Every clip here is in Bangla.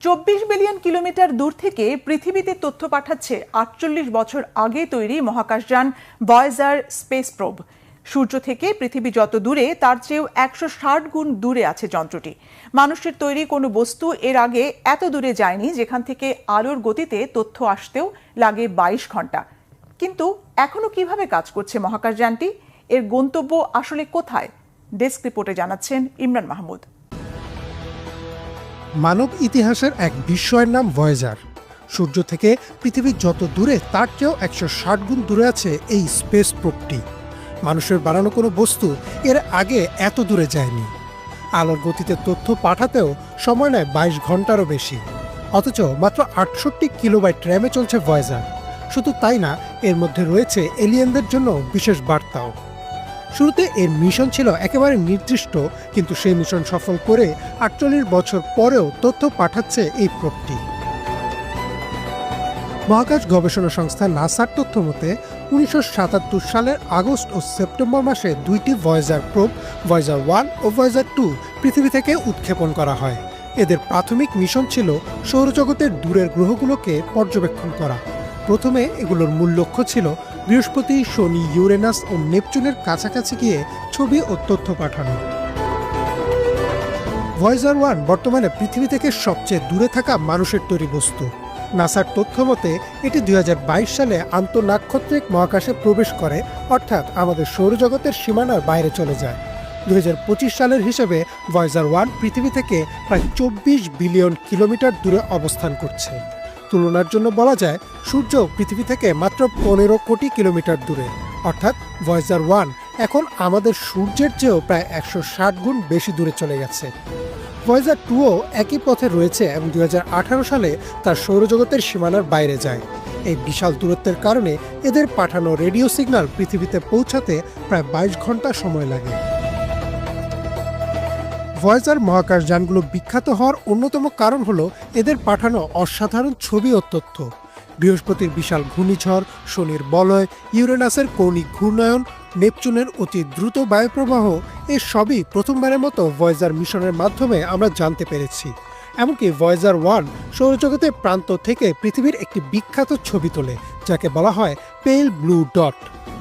চব্বিশ বিলিয়ন কিলোমিটার দূর থেকে পৃথিবীতে তথ্য পাঠাচ্ছে আটচল্লিশ বছর আগে তৈরি মহাকাশযান ভয়েজার স্পেস প্রোব সূর্য থেকে পৃথিবী যত দূরে, তার চেয়েও একশো ষাট গুণ দূরে আছে যন্ত্রটি। মানুষের তৈরি কোনো বস্তু এর আগে এত দূরে যায়নি যেখান থেকে আলোর গতিতে তথ্য আসতেও লাগে বাইশ ঘণ্টা। কিন্তু এখনও কীভাবে কাজ করছে মহাকাশযানটি এর গন্তব্য আসলে কোথায়? ডেস্ক রিপোর্টে জানাচ্ছেন ইমরান মাহমুদ। মানব ইতিহাসের এক বিস্ময়ের নাম ভয়েজার। সূর্য থেকে পৃথিবীর যত দূরে, তার চেয়েও একশো ষাট গুণ দূরে আছে এই স্পেস প্রোপটি। মানুষের বানানো কোনো বস্তু এর আগে এত দূরে যায়নি। আলোর গতিতে তথ্য পাঠাতেও সময় নেয় বাইশ ঘন্টারও বেশি। অথচ মাত্র আটষট্টি কিলোবাইট র্যামে চলছে ভয়েজার। শুধু তাই না, এর মধ্যে রয়েছে এলিয়েনদের জন্য বিশেষ বার্তাও। শুরুতে এর মিশন ছিল একেবারে নির্দিষ্ট, কিন্তু সেই মিশন সফল করে আটচল্লিশ বছর পরেও তথ্য পাঠাচ্ছে এই প্রোপটি। মহাকাশ গবেষণা সংস্থা নাসার তথ্য মতে, উনিশশো সাতাত্তর সালের আগস্ট ও সেপ্টেম্বর মাসে দুইটি ভয়েজার প্রোপ ভয়েজার ওয়ান ও ভয়েজার টু পৃথিবী থেকে উৎক্ষেপণ করা হয়। এদের প্রাথমিক মিশন ছিল সৌরজগতের দূরের গ্রহগুলোকে পর্যবেক্ষণ করা। প্রথমে এগুলোর মূল লক্ষ্য ছিল বৃহস্পতি, শনি, ইউরেনাস ও নেপচুনের কাছাকাছি গিয়ে ছবি ও তথ্য পাঠানো। ভয়েজার ওয়ান বর্তমানে পৃথিবী থেকে সবচেয়ে দূরে থাকা মানুষের তৈরি বস্তু। নাসার তথ্য মতে, এটি দুই হাজার বাইশ সালে আন্তঃনাক্ষত্রিক মহাকাশে প্রবেশ করে, অর্থাৎ আমাদের সৌরজগতের সীমানার বাইরে চলে যায়। দুই হাজার পঁচিশ সালের হিসেবে ভয়েজার ওয়ান পৃথিবী থেকে প্রায় চব্বিশ বিলিয়ন কিলোমিটার দূরে অবস্থান করছে। তুলনার জন্য বলা যায় সূর্য পৃথিবী থেকে মাত্র পনেরো কোটি কিলোমিটার দূরে। অর্থাৎ ভয়েজার ওয়ান এখন আমাদের সূর্যের চেয়েও প্রায় একশো ষাট গুণ বেশি দূরে চলে গেছে। ভয়েজার টুও একই পথে রয়েছে এবং দু হাজার আঠারো সালে তার সৌরজগতের সীমানার বাইরে যায়। এই বিশাল দূরত্বের কারণে এদের পাঠানো রেডিও সিগন্যাল পৃথিবীতে পৌঁছাতে প্রায় বাইশ ঘণ্টা সময় লাগে। ভয়েজার মহাকাশ যানগুলো বিখ্যাত হওয়ার অন্যতম কারণ হলো এদের পাঠানো অসাধারণ ছবি ও তথ্য। বৃহস্পতির বিশাল ঘূর্ণিঝড়, শনির বলয়, ইউরেনাসের কৌণিক ঘূর্ণায়ন, নেপচুনের অতি দ্রুত বায়ুপ্রবাহ সবই প্রথমবারের মতো ভয়েজার মিশনের মাধ্যমে আমরা জানতে পেরেছি। এমনকি ভয়েজার ওয়ান সৌরজগতের প্রান্ত থেকে পৃথিবীর একটি বিখ্যাত ছবি তোলে, যাকে বলা হয় পেল ব্লু ডট,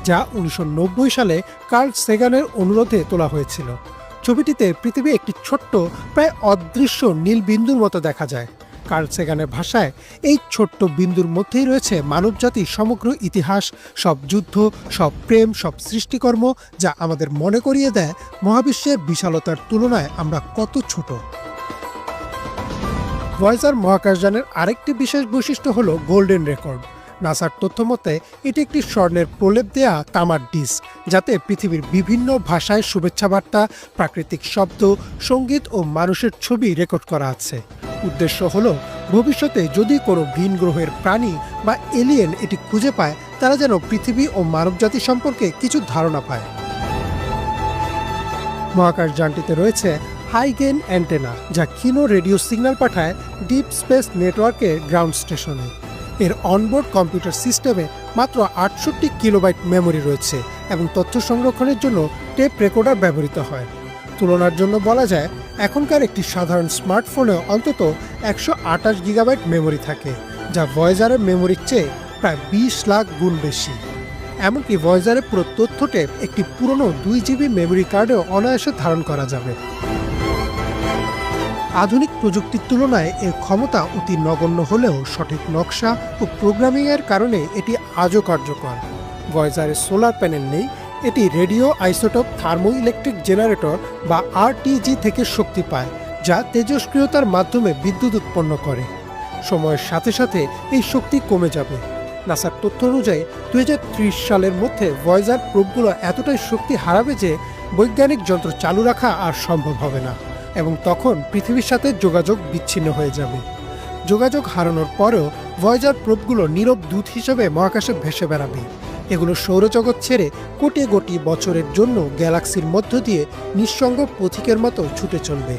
যা উনিশশো নব্বই সালে কার্ল সেগানের অনুরোধে তোলা হয়েছিল। ছবিটিতে পৃথিবী একটি ছোট্ট, প্রায় অদৃশ্য নীল বিন্দুর মতো দেখা যায়। কার্ল সেগানের ভাষায় এই ছোট্ট বিন্দুর মধ্যেই রয়েছে মানবজাতির সমগ্র ইতিহাস, সব যুদ্ধ, সব প্রেম, সব সৃষ্টিকর্ম যা আমাদের মনে করিয়ে দেয় মহাবিশ্বের বিশালতার তুলনায় আমরা কত ছোট। ভয়েজার মহাকাশযানের আরেকটি বিশেষ বৈশিষ্ট্য হলো গোল্ডেন রেকর্ড। নাসার তথ্য মতে এটি একটি স্বর্ণের প্রলেপ দেয়া তামার ডিস্ক যাতে পৃথিবীর বিভিন্ন ভাষায় শুভেচ্ছা বার্তা প্রাকৃতিক শব্দ, সংগীত ও মানুষের ছবি রেকর্ড করা আছে। উদ্দেশ্য হলো, ভবিষ্যতে যদি কোনো ভিন গ্রহের প্রাণী বা এলিয়েন এটি খুঁজে পায়, তারা যেন পৃথিবী ও মানবজাতি সম্পর্কে কিছু ধারণা পায়। মহাকাশ যানটিতে রয়েছে হাইগেন অ্যান্টেনা, যা ক্ষীণ রেডিও সিগন্যাল পাঠায় ডিপ স্পেস নেটওয়ার্কের গ্রাউন্ড স্টেশনে। এর অনবোর্ড কম্পিউটার সিস্টেমে মাত্র আটষট্টি কিলোবাইট মেমোরি রয়েছে এবং তথ্য সংরক্ষণের জন্য টেপ রেকর্ডার ব্যবহৃত হয়। তুলনার জন্য বলা যায়, এখনকার একটি সাধারণ স্মার্টফোনে অন্তত একশো আঠাশ গিগাবাইট মেমোরি থাকে, যা ভয়েজারের মেমোরির চেয়ে প্রায় বিশ লাখ গুণ বেশি। এমনকি ভয়েজারের পুরো তথ্য টেপ একটি পুরনো দুই জিবি মেমোরি কার্ডেও অনায়াসে ধারণ করা যাবে। আধুনিক প্রযুক্তির তুলনায় এর ক্ষমতা অতি নগণ্য হলেও সঠিক নকশা ও প্রোগ্রামিংয়ের কারণে এটি আজও কার্যকর। ভয়েজারের সোলার প্যানেল নেই, এটি radioisotope thermoelectric generator বা আরটিজি থেকে শক্তি পায়, যা তেজস্ক্রিয়তার মাধ্যমে বিদ্যুৎ উৎপন্ন করে। সময়ের সাথে সাথে এই শক্তি কমে যাবে। নাসার তথ্য অনুযায়ী দু হাজার ত্রিশ সালের মধ্যে ভয়েজার প্রোবগুলো এতটাই শক্তি হারাবে যে বৈজ্ঞানিক যন্ত্র চালু রাখা আর সম্ভব হবে না। এবং তখন পৃথিবীর সাথে যোগাযোগ বিচ্ছিন্ন হয়ে যাবে। যোগাযোগ হারানোর পরেও ভয়জার প্রোপগুলো নীরব দূত হিসেবে মহাকাশে ভেসে বেড়াবে। এগুলো সৌরজগৎ ছেড়ে কোটি কোটি বছরের জন্য গ্যালাক্সির মধ্য দিয়ে নিঃসঙ্গ পথিকের মতো ছুটে চলবে।